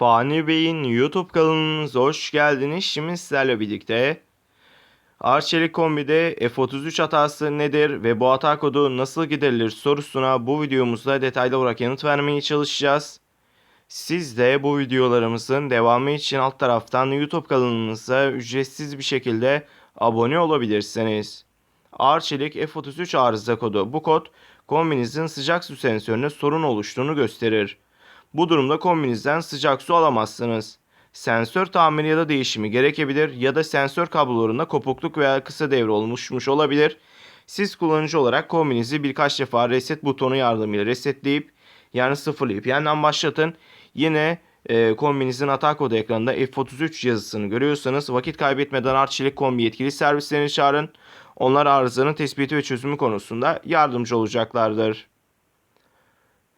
Fani Bey'in YouTube kanalınıza hoş geldiniz. Şimdi sizlerle birlikte Arçelik kombide F33 hatası nedir ve bu hata kodu nasıl giderilir sorusuna bu videomuzda detaylı olarak yanıt vermeye çalışacağız. Siz de bu videolarımızın devamı için alt taraftan YouTube kanalımıza ücretsiz bir şekilde abone olabilirsiniz. Arçelik F33 arıza kodu. Bu kod kombinizin sıcak su sensörüne sorun oluştuğunu gösterir. Bu durumda kombinizden sıcak su alamazsınız. Sensör tamiri ya da değişimi gerekebilir ya da sensör kablolarında kopukluk veya kısa devre oluşmuş olabilir. Siz kullanıcı olarak kombinizi birkaç defa reset butonu yardımıyla resetleyip yani sıfırlayıp yeniden başlatın. Yine e, kombinizin hata kodu ekranında F33 yazısını görüyorsanız vakit kaybetmeden Arçelik kombi yetkili servislerini çağırın. Onlar arızanın tespiti ve çözümü konusunda yardımcı olacaklardır.